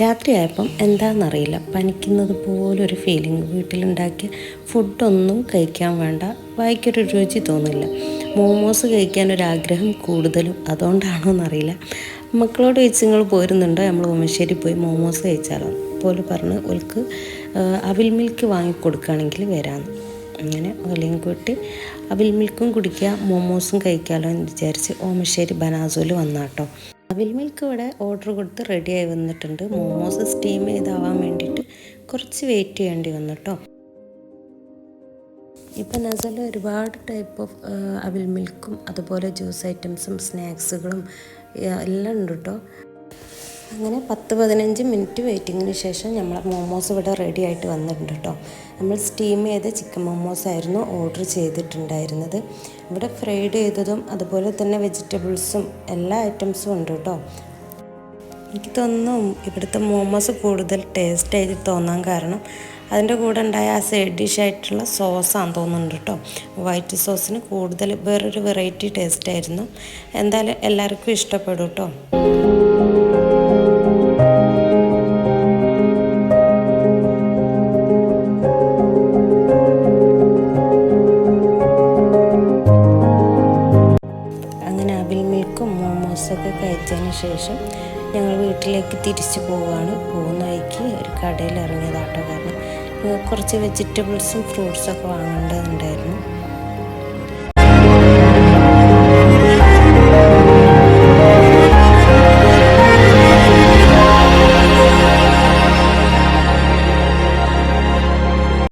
രാത്രിയായപ്പം എന്താണെന്നറിയില്ല പനിക്കുന്നത് പോലൊരു ഫീലിംഗ് വീട്ടിലുണ്ടാക്കിയ ഫുഡൊന്നും കഴിക്കാൻ വേണ്ട. വായിക്കൊരു രുചി തോന്നില്ല. മോമോസ് ആഗ്രഹം കൂടുതലും അതുകൊണ്ടാണോ എന്നറിയില്ല മക്കളോട് ചോദിച്ച് നിങ്ങൾ പോരുന്നുണ്ടോ? നമ്മൾ ഉമ്മശ്ശേരി പോയി മോമോസ് കഴിച്ചാലോ? പോലെ പറഞ്ഞ് ഓൾക്ക് അവിൽ മിൽക്ക് വാങ്ങിക്കൊടുക്കുകയാണെങ്കിൽ വരാമെന്ന് അങ്ങനെ ഒലയും കൂട്ടി അവിൽ മിൽക്കും കുടിക്കുക മോമോസും കഴിക്കാമല്ലോ എന്ന് വിചാരിച്ച് ഓമശ്ശേരി ബനാസോയിൽ വന്നാട്ടോ. അവിൽ മിൽക്ക് ഇവിടെ ഓർഡർ കൊടുത്ത് റെഡിയായി വന്നിട്ടുണ്ട്. മോമോസ് സ്റ്റീം ചെയ്താവാൻ വേണ്ടിയിട്ട് കുറച്ച് വെയിറ്റ് ചെയ്യേണ്ടി വന്നു കേട്ടോ ഇപ്പം നസൽ ഒരുപാട് ടൈപ്പ് ഓഫ് അവിൽ മിൽക്കും അതുപോലെ ജ്യൂസ് ഐറ്റംസും സ്നാക്സുകളും എല്ലാം ഉണ്ട് കേട്ടോ അങ്ങനെ പത്ത് പതിനഞ്ച് മിനിറ്റ് വെയിറ്റിങ്ങിന് ശേഷം നമ്മളെ മോമോസ് ഇവിടെ റെഡി ആയിട്ട് വന്നിട്ടുണ്ട് കേട്ടോ. നമ്മൾ സ്റ്റീം ചെയ്ത ചിക്കൻ മോമോസ് ആയിരുന്നു ഓർഡർ ചെയ്തിട്ടുണ്ടായിരുന്നത്. ഇവിടെ ഫ്രൈഡ് ചെയ്തതും അതുപോലെ തന്നെ വെജിറ്റബിൾസും എല്ലാ ഐറ്റംസും ഉണ്ട് കേട്ടോ. എനിക്ക് തോന്നുന്നു ഇവിടുത്തെ മോമോസ് കൂടുതൽ ടേസ്റ്റ് ആയി തോന്നാൻ കാരണം അതിന്റെ കൂടെ ഉണ്ടായ ആ സൈഡ് ഡിഷ് ആയിട്ടുള്ള സോസാന്ന് തോന്നുന്നുണ്ട് കേട്ടോ. വൈറ്റ് സോസിന് കൂടുതൽ വേറൊരു വെറൈറ്റി ടേസ്റ്റ് ആയിരുന്നു. എന്തായാലും എല്ലാവർക്കും ഇഷ്ടപ്പെടും കേട്ടോ. മിൽക്കും മോമോസൊക്കെ കഴിച്ചതിന് ശേഷം ഞങ്ങൾ വീട്ടിലേക്ക് തിരിച്ചു പോവുകയാണ് പോകുന്ന വഴിക്ക് ഒരു കടയിൽ ഇറങ്ങിയതാട്ടോ കാരണം. കുറച്ച് വെജിറ്റബിൾസും ഫ്രൂട്ട്സൊക്കെ വാങ്ങേണ്ടതുണ്ടായിരുന്നു.